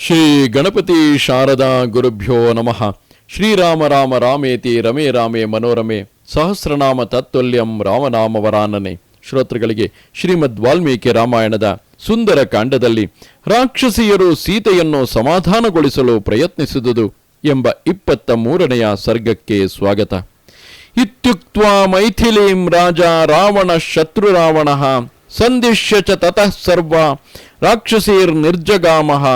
ಶ್ರೀ ಗಣಪತಿ ಶಾರದಾ ಗುರುಭ್ಯೋ ನಮಃ. ಶ್ರೀರಾಮ ರಾಮ ರಾಮೇತಿ ರಮೇ ರಾಮೇ ಮನೋರಮೆ. ಸಹಸ್ರನಾಮ ತತ್ವಲ್ಯಂ ರಾಮನಾಮವರಾನನೆ. ಶ್ರೋತೃಗಳಿಗೆ ಶ್ರೀಮದ್ ವಾಲ್ಮೀಕಿ ರಾಮಾಯಣದ ಸುಂದರ ಕಾಂಡದಲ್ಲಿ ರಾಕ್ಷಸಿಯರು ಸೀತೆಯನ್ನು ಸಮಾಧಾನಗೊಳಿಸಲು ಪ್ರಯತ್ನಿಸಿದುದು ಎಂಬ ಇಪ್ಪತ್ತ ಮೂರನೆಯ ಸರ್ಗಕ್ಕೆ ಸ್ವಾಗತ. ಇತ್ಯುಕ್ತ ಮೈಥಿಲೀಂ ರಾಜ ರಾವಣ ಶತ್ರು ರಾವಣ. ಸಂದಿಶ್ಯ ಚ ತತಃ ಸರ್ವ. ರಾಕ್ಷಸೀರ್ ನಿರ್ಜಗಾಮಃ.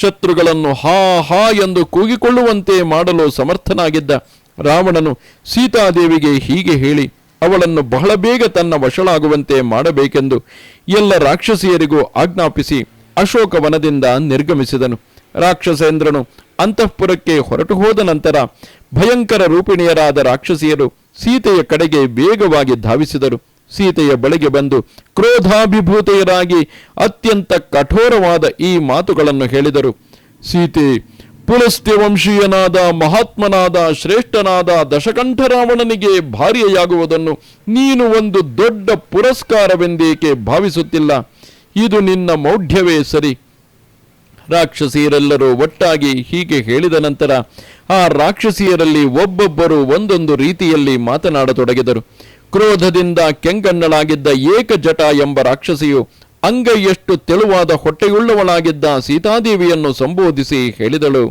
ಶತ್ರುಗಳನ್ನು ಹಾ ಹಾ ಎಂದು ಕೂಗಿಕೊಳ್ಳುವಂತೆ ಮಾಡಲು ಸಮರ್ಥನಾಗಿದ್ದ ರಾವಣನು ಸೀತಾದೇವಿಗೆ ಹೀಗೆ ಹೇಳಿ, ಅವಳನ್ನು ಬಹಳ ಬೇಗ ತನ್ನ ವಶಳಾಗುವಂತೆ ಮಾಡಬೇಕೆಂದು ಎಲ್ಲ ರಾಕ್ಷಸಿಯರಿಗೂ ಆಜ್ಞಾಪಿಸಿ ಅಶೋಕವನದಿಂದ ನಿರ್ಗಮಿಸಿದನು. ರಾಕ್ಷಸೇಂದ್ರನು ಅಂತಃಪುರಕ್ಕೆ ಹೊರಟು ಹೋದ ನಂತರ ಭಯಂಕರ ರೂಪಿಣಿಯರಾದ ರಾಕ್ಷಸಿಯರು ಸೀತೆಯ ಕಡೆಗೆ ವೇಗವಾಗಿ ಧಾವಿಸಿದರು. ಸೀತೆಯ ಬಳಿಗೆ ಬಂದು ಕ್ರೋಧಾಭಿಭೂತೆಯರಾಗಿ ಅತ್ಯಂತ ಕಠೋರವಾದ ಈ ಮಾತುಗಳನ್ನು ಹೇಳಿದರು. ಸೀತೆ ಪುಲಸ್ತ್ಯ ವಂಶೀಯನಾದ ಮಹಾತ್ಮನಾದ, ಶ್ರೇಷ್ಠನಾದ ದಶಕಂಠರಾವಣನಿಗೆ ಭಾರಿಯಾಗುವುದನ್ನು ನೀನು ಒಂದು ದೊಡ್ಡ ಪುರಸ್ಕಾರವೆಂದೇಕೆ ಭಾವಿಸುತ್ತಿಲ್ಲ. ಇದು ನಿನ್ನ ಮೌಢ್ಯವೇ ಸರಿ. ರಾಕ್ಷಸಿಯರೆಲ್ಲರೂ ಒಟ್ಟಾಗಿ ಹೀಗೆ ಹೇಳಿದ ನಂತರ ಆ ರಾಕ್ಷಸಿಯರಲ್ಲಿ ಒಬ್ಬೊಬ್ಬರು ಒಂದೊಂದು ರೀತಿಯಲ್ಲಿ ಮಾತನಾಡತೊಡಗಿದರು. ಕ್ರೋಧದಿಂದ ಕೆಂಗಣ್ಣಳಾಗಿದ್ದ ಏಕಜಟ ಎಂಬ ರಾಕ್ಷಸಿಯು ಅಂಗೈಯಷ್ಟು ತೆಳುವಾದ ಹೊಟ್ಟೆಯುಳ್ಳವಳಾಗಿದ್ದ ಸೀತಾದೇವಿಯನ್ನು ಸಂಬೋಧಿಸಿ ಹೇಳಿದಳು.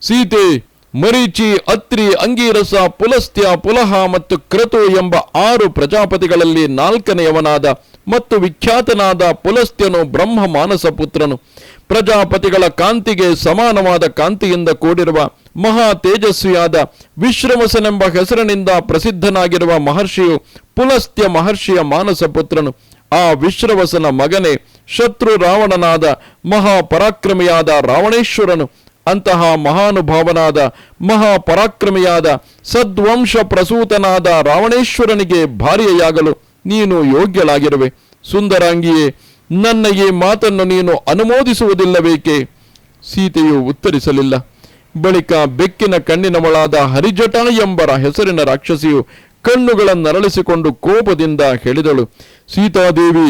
ಸೀತೆ, ಮರೀಚಿ, ಅತ್ರಿ, ಅಂಗೀರಸ, ಪುಲಸ್ತ್ಯ, ಪುಲಹ ಮತ್ತು ಕ್ರತು ಎಂಬ ಆರು ಪ್ರಜಾಪತಿಗಳಲ್ಲಿ ನಾಲ್ಕನೆಯವನಾದ ಮತ್ತು ವಿಖ್ಯಾತನಾದ ಪುಲಸ್ತ್ಯನು ಬ್ರಹ್ಮ ಮಾನಸ ಪುತ್ರನು. ಪ್ರಜಾಪತಿಗಳ ಕಾಂತಿಗೆ ಸಮಾನವಾದ ಕಾಂತಿಯಿಂದ ಕೂಡಿರುವ ಮಹಾ ತೇಜಸ್ವಿಯಾದ ವಿಶ್ರವಸನೆಂಬ ಹೆಸರಿನಿಂದ ಪ್ರಸಿದ್ಧನಾಗಿರುವ ಮಹರ್ಷಿಯು ಪುಲಸ್ತ್ಯ ಮಹರ್ಷಿಯ ಮಾನಸ ಪುತ್ರನು. ಆ ವಿಶ್ರವಸನ ಮಗನೇ ಶತ್ರು ರಾವಣನಾದ ಮಹಾಪರಾಕ್ರಮಿಯಾದ ರಾವಣೇಶ್ವರನು. ಅಂತಹ ಮಹಾನುಭಾವನಾದ ಮಹಾಪರಾಕ್ರಮಿಯಾದ ಸದ್ವಂಶ ಪ್ರಸೂತನಾದ ರಾವಣೇಶ್ವರನಿಗೆ ಭಾರ್ಯೆಯಾಗಲು ನೀನು ಯೋಗ್ಯಳಾಗಿರುವೆ. ಸುಂದರಾಂಗಿಯೇ ನನ್ನ ಈ ಮಾತನ್ನು ನೀನು ಅನುಮೋದಿಸುವುದಿಲ್ಲಬೇಕೆ ಸೀತೆಯು ಉತ್ತರಿಸಲಿಲ್ಲ. ಬಳಿಕ ಬೆಕ್ಕಿನ ಕಣ್ಣಿನವಳಾದ ಹರಿಜಟ ಎಂಬರ ಹೆಸರಿನ ರಾಕ್ಷಸಿಯು ಕಣ್ಣುಗಳನ್ನರಳಿಸಿಕೊಂಡು ಕೋಪದಿಂದ ಹೇಳಿದಳು. ಸೀತಾದೇವಿ,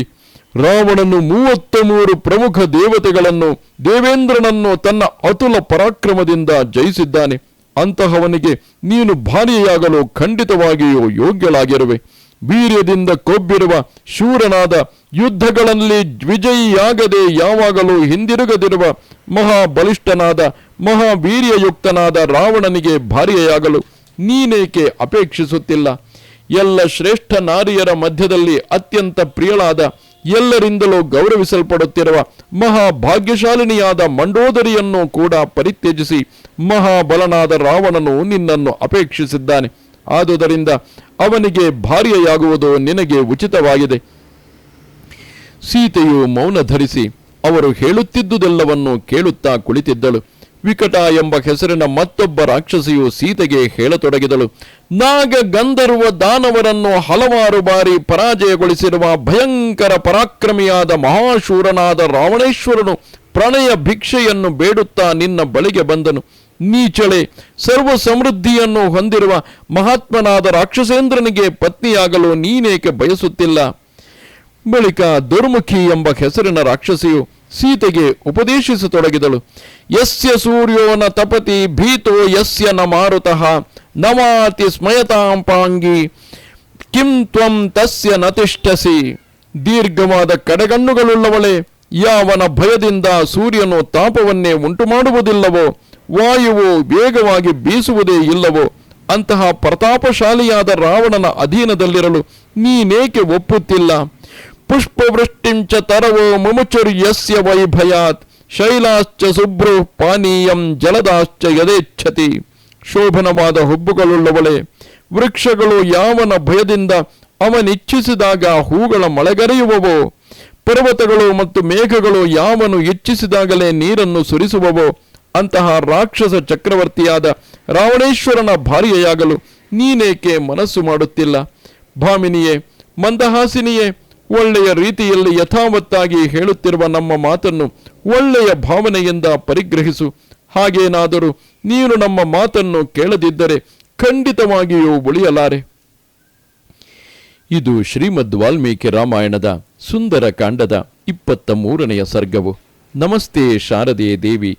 ರಾವಣನು ಮೂವತ್ತ ಮೂರು ಪ್ರಮುಖ ದೇವತೆಗಳನ್ನು ದೇವೇಂದ್ರನನ್ನು ತನ್ನ ಅತುಲ ಪರಾಕ್ರಮದಿಂದ ಜಯಿಸಿದ್ದಾನೆ. ಅಂತಹವನಿಗೆ ನೀನು ಭಾರ್ಯೆಯಾಗಲು ಖಂಡಿತವಾಗಿಯೂ ಯೋಗ್ಯಳಾಗಿರುವೆ. ವೀರ್ಯದಿಂದ ಕೊಬ್ಬಿರುವ ಶೂರನಾದ ಯುದ್ಧಗಳಲ್ಲಿ ವಿಜಯಿಯಾಗದೆ ಯಾವಾಗಲೂ ಹಿಂದಿರುಗದಿರುವ ಮಹಾಬಲಿಷ್ಠನಾದ ಮಹಾವೀರ್ಯಯುಕ್ತನಾದ ರಾವಣನಿಗೆ ಭಾರ್ಯೆಯಾಗಲು ನೀನೇಕೆ ಅಪೇಕ್ಷಿಸುತ್ತಿಲ್ಲ? ಎಲ್ಲ ಶ್ರೇಷ್ಠ ನಾರಿಯರ ಮಧ್ಯದಲ್ಲಿ ಅತ್ಯಂತ ಪ್ರಿಯಳಾದ ಎಲ್ಲರಿಂದಲೂ ಗೌರವಿಸಲ್ಪಡುತ್ತಿರುವ ಮಹಾಭಾಗ್ಯಶಾಲಿನಿಯಾದ ಮಂಡೋದರಿಯನ್ನು ಕೂಡ ಪರಿತ್ಯಜಿಸಿ ಮಹಾಬಲನಾದ ರಾವಣನು ನಿನ್ನನ್ನು ಅಪೇಕ್ಷಿಸಿದ್ದಾನೆ. ಆದುದರಿಂದ ಅವನಿಗೆ ಭಾರ್ಯೆಯಾಗುವುದು ನಿನಗೆ ಉಚಿತವಾಗಿದೆ. ಸೀತೆಯು ಮೌನ ಧರಿಸಿ ಅವರು ಹೇಳುತ್ತಿದ್ದುದೆಲ್ಲವನ್ನು ಕೇಳುತ್ತಾ ಕುಳಿತಿದ್ದಳು. ವಿಕಟ ಎಂಬ ಹೆಸರಿನ ಮತ್ತೊಬ್ಬ ರಾಕ್ಷಸಿಯು ಸೀತೆಗೆ ಹೇಳತೊಡಗಿದಳು. ನಾಗ ಗಂಧರ್ವ ದಾನವರನ್ನು ಹಲವಾರು ಬಾರಿ ಪರಾಜಯಗೊಳಿಸಿರುವ ಭಯಂಕರ ಪರಾಕ್ರಮಿಯಾದ ಮಹಾಶೂರನಾದ ರಾವಣೇಶ್ವರನು ಪ್ರಣಯ ಭಿಕ್ಷೆಯನ್ನು ಬೇಡುತ್ತಾ ನಿನ್ನ ಬಳಿಗೆ ಬಂದನು. ನೀಚಳೆ ಸರ್ವ ಸಮೃದ್ಧಿಯನ್ನು ಹೊಂದಿರುವ ಮಹಾತ್ಮನಾದ ರಾಕ್ಷಸೇಂದ್ರನಿಗೆ ಪತ್ನಿಯಾಗಲು ನೀನೇಕೆ ಬಯಸುತ್ತಿಲ್ಲ? ಬಳಿಕ ದುರ್ಮುಖಿ ಎಂಬ ಹೆಸರಿನ ರಾಕ್ಷಸಿಯು ಸೀತೆಗೆ ಉಪದೇಶಿಸತೊಡಗಿದಳು. ಯಸ್ಯ ಸೂರ್ಯೋನ ತಪತಿ ಭೀತೋ ಯಸ್ಯ ನ ಮಾರುತಃ ನಮಾತಿ ಸ್ಮಯತಾಂಪಾಂಗಿ ಕಿಂ ತ್ವಂ ತಸ್ಯ ನತಿಷ್ಠಸಿ. ದೀರ್ಘವಾದ ಕಡೆಗಣ್ಣುಗಳುಳ್ಳವಳೆ, ಯಾವನ ಭಯದಿಂದ ಸೂರ್ಯನು ತಾಪವನ್ನೇ ಉಂಟು ಮಾಡುವುದಿಲ್ಲವೋ ವಾಯುವು ವೇಗವಾಗಿ ಬೀಸುವುದೇ ಇಲ್ಲವೋ, ಅಂತಹ ಪ್ರತಾಪಶಾಲಿಯಾದ ರಾವಣನ ಅಧೀನದಲ್ಲಿರಲು ನೀನೇಕೆ ಒಪ್ಪುತ್ತಿಲ್ಲ? ಪುಷ್ಪವೃಷ್ಟಿಂಚ ತರವೋ ಮುಮುಚುರ್ಯಸ್ಯ ವೈಭಯಾತ್, ಶೈಲಾಶ್ಚ ಸುಬ್ರು ಪಾನೀಯಂ ಜಲದಾಶ್ಚ ಯದೇಚ್ಛತಿ. ಶೋಭನವಾದ ಹುಬ್ಬುಗಳುಳ್ಳವಳೆ, ವೃಕ್ಷಗಳು ಯಾವನ ಭಯದಿಂದ ಅವನಿಚ್ಛಿಸಿದಾಗ ಹೂಗಳ ಮಳೆಗರೆಯುವವೋ? ಪರ್ವತಗಳು ಮತ್ತು ಮೇಘಗಳು ಯಾವನು ಇಚ್ಛಿಸಿದಾಗಲೇ ನೀರನ್ನು ಸುರಿಸುವವೋ? ಅಂತಹ ರಾಕ್ಷಸ ಚಕ್ರವರ್ತಿಯಾದ ರಾವಣೇಶ್ವರನ ಭಾರ್ಯೆಯಾಗಲು ನೀನೇಕೆ ಮನಸ್ಸು ಮಾಡುತ್ತಿಲ್ಲ? ಭಾಮಿನಿಯೇ, ಮಂದಹಾಸಿನಿಯೇ, ಒಳ್ಳೆಯ ರೀತಿಯಲ್ಲಿ ಯಥಾವತ್ತಾಗಿ ಹೇಳುತ್ತಿರುವ ನಮ್ಮ ಮಾತನ್ನು ಒಳ್ಳೆಯ ಭಾವನೆಯಿಂದ ಪರಿಗ್ರಹಿಸು. ಹಾಗೇನಾದರೂ ನೀನು ನಮ್ಮ ಮಾತನ್ನು ಕೇಳದಿದ್ದರೆ ಖಂಡಿತವಾಗಿಯೂ ಉಳಿಯಲಾರೆ. ಇದು ಶ್ರೀಮದ್ ವಾಲ್ಮೀಕಿ ರಾಮಾಯಣದ ಸುಂದರ ಕಾಂಡದ ಇಪ್ಪತ್ತ ಮೂರನೆಯ ಸರ್ಗವು. ನಮಸ್ತೆ ಶಾರದೆಯ ದೇವಿ.